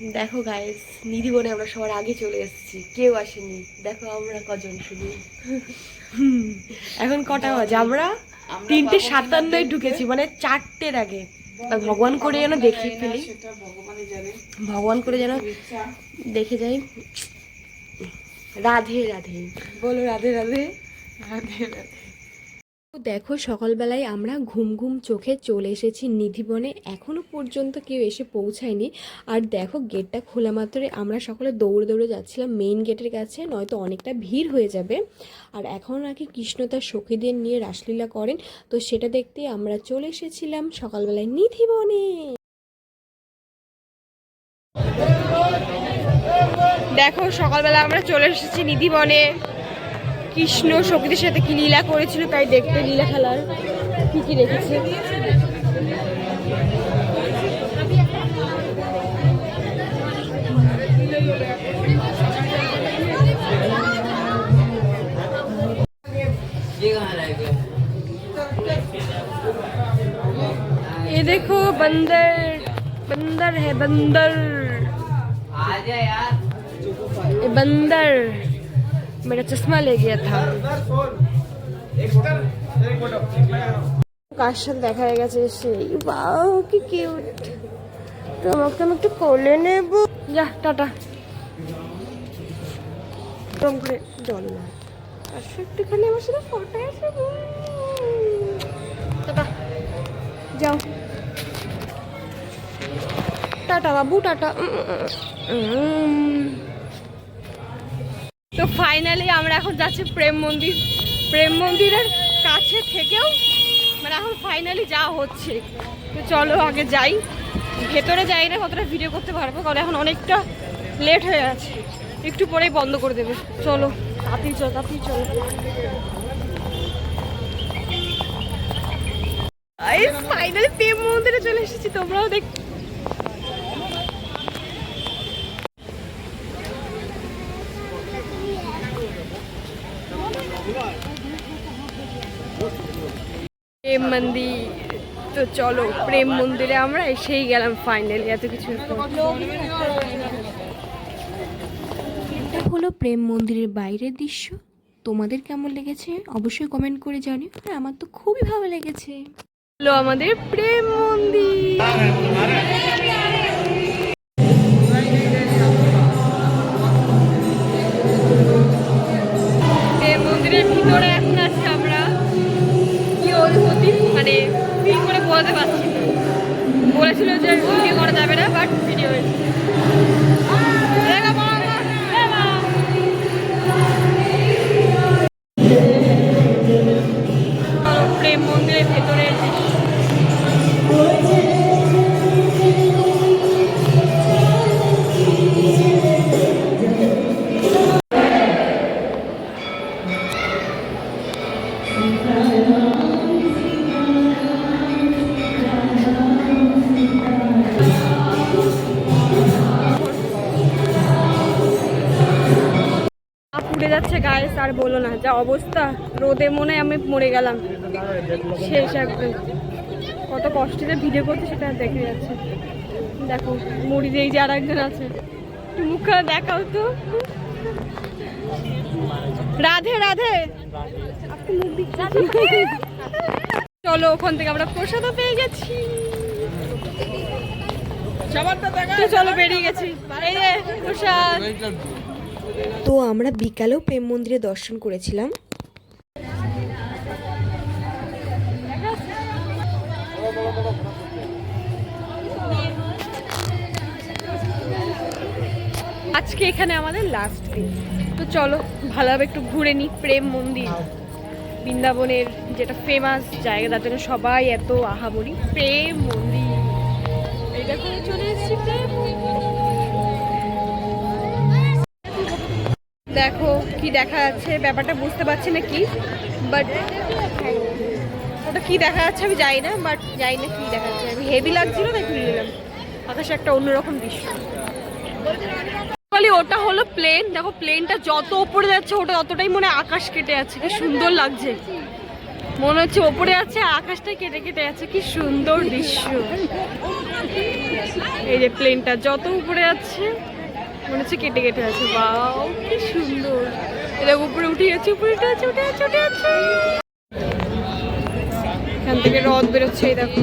দেখো গাইস নিধি বনে আমরা সবার আগে চলে এসেছি। কেউ আসেনি। দেখো আমরা কজন শুধু। এখন কটা বাজে? আমরা তিনটে সাতান্নয় ঢুকেছি মানে চারটের আগে। ভগবান করে যেন দেখে ফেলি। ভগবান করে যেন দেখে যাই। রাধে রাধে। বলো রাধে রাধে। রাধে রাধে। দেখো, সকালবেলায় আমরা ঘুম ঘুম চোখে চলে এসেছি নিধিবনে এখনও পর্যন্ত কেউ এসে পৌঁছায়নি। আর দেখো, গেটটা খোলা মাত্রই আমরা সকলে দৌড়ে দৌড়ে যাচ্ছিলাম মেইন গেটের কাছে, নয়তো অনেকটা ভিড় হয়ে যাবে। আর এখন নাকি কৃষ্ণ তার সখীদের নিয়ে রাসলীলা করেন। তো সেটা দেখতে আমরা চলে এসেছিলাম সকালবেলায় নিধিবনে দেখো, সকালবেলা আমরা চলে এসেছি নিধিবনে কৃষ্ণ সখীদের সাথে কি লীলা করেছিল তাই দেখতে লীলা খেলার কি কি রেখেছে ये देखो बंदर बंदर है बंदर ये बंदर मेरा चश्मा ले गया था কার সাথে দেখা হয়ে গেছে সেই বাউ কি কিউট তোমাকে আমি একটু কোলে নেব যা টাটা টম করে জল না আসো একটুখানি আমার সাথে ফটো আছে টাটা যাও টাটা বাবু টাটা উম। তো ফাইনালি আমরা এখন যাচ্ছি প্রেম মন্দির। প্রেম মন্দিরের কাছে থেকেও মানে এখন ফাইনালি যাওয়া হচ্ছে। তো চলো আগে যাই। ভেতরে যাই না কতটা ভিডিও করতে পারব, কারণ এখন অনেকটা লেট হয়ে আছে। একটু পরেই বন্ধ করে দেবে। চলো, তাড়াতাড়ি চলো তাড়াতাড়ি চলো। ফাইনালি প্রেম মন্দিরে চলে এসেছি। তোমরাও দেখ প্রেম মন্দির তো চলো প্রেম মন্দিরে আমরা এসেই গেলাম ফাইনালি এত কিছু এটা হলো প্রেম মন্দিরের বাইরের দৃশ্য। তোমাদের কেমন লেগেছে? অবশ্যই কমেন্ট করে জানিও। আর আমার তো খুবই ভালো লেগেছে। হলো আমাদের প্রেম মন্দির। বলেছিল যে ভিডিও করা যাবে না বাট ভিডিও হয়েছে। ভেতরে দৃশ্য পা পুড়ে যাচ্ছে গায়ে আর বলো না যা অবস্থা। রোদে মনে আমি মরে গেলাম। শেষ একদম। কত কষ্টে ভিডিও করছে সেটা দেখে যাচ্ছে দেখো মুড়ি দিয়ে যে আর একজন আছে। একটু মুখখানা দেখাও তো। রাধে রাধে। চলো ওখান থেকে আমরা প্রসাদও পেয়ে গেছি। চলো বেরিয়ে গেছি। এই যে প্রসাদ। তো আমরা বিকালেও প্রেম মন্দিরে দর্শন করেছিলাম। আজকে এখানে আমাদের লাস্ট দিন। তো চলো, ভালোভাবে একটু ঘুরে নিই প্রেম মন্দির। বৃন্দাবনের যেটা ফেমাস জায়গা, তার জন্য সবাই এত আহামরি। প্রেম মন্দির। এই দেখো চলে এসেছি প্রেম মন্দির। দেখো কি দেখা যাচ্ছে, ব্যাপারটা বুঝতে পারছি না কি বাট ওটা কি দেখা যাচ্ছে আমি যাই না বাট যাই না কি দেখা যাচ্ছে। আমি হেভি লাগছিল, তাই খুলে নিলাম আকাশে একটা অন্যরকম দৃশ্য। ওটা হলো প্লেন দেখো প্লেনটা যত উপরে যাচ্ছে, ওটা ততটাই মনে আকাশ কেটে যাচ্ছে। কি সুন্দর লাগছে। মনে হচ্ছে ওপরে আছে আর আকাশটাই কেটে কেটে যাচ্ছে। কি সুন্দর দৃশ্য। এই যে প্লেনটা যত উপরে যাচ্ছে মনে হচ্ছে কেটে কেটে আছে। বাও কি সুন্দর। এটা উপরে উঠে যাচ্ছে, উপরে উঠে যাচ্ছে উঠে যাচ্ছে উঠে যাচ্ছে। এখান থেকে রদ বেরোচ্ছে দেখো।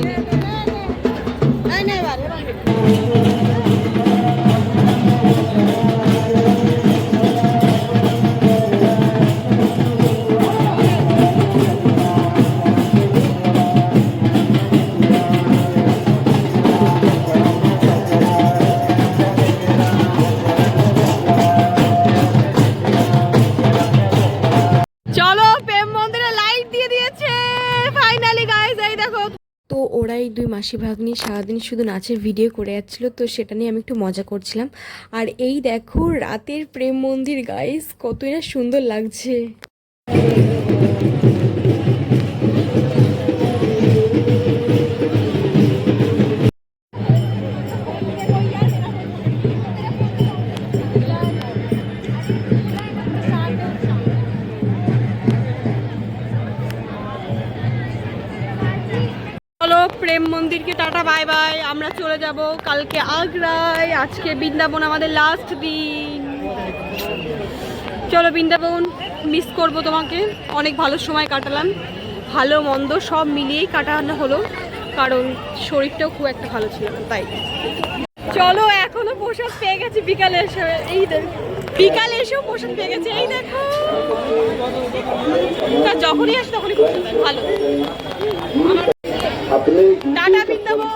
তো ওরা এই দুই মাসি ভাগ্নি সারাদিন শুধু নাচের ভিডিও করে যাচ্ছিল, তো সেটা নিয়ে আমি একটু মজা করছিলাম। আর এই দেখো, রাতের প্রেম মন্দির গাইস কতই না সুন্দর লাগছে। প্রেম মন্দিরকে, টাটা, বাই বাই। আমরা চলে যাব কালকে আগ্রায়। আজকে বৃন্দাবন আমাদের লাস্ট দিন। চলো বৃন্দাবন মিস করব তোমাকে। অনেক ভালো সময় কাটালাম। ভালো, মন্দ সব মিলিয়েই কাটানো হলো। কারণ শরীরটাও খুব একটা ভালো ছিল তাই। চলো, এখনও প্রসাদ পেয়ে গেছি বিকালে এসে। এই বিকালে এসেও প্রসাদ পেয়ে গেছে। এই দেখো। তা যখনই আসে তখনই ভালো। টাটা বৃন্দাবন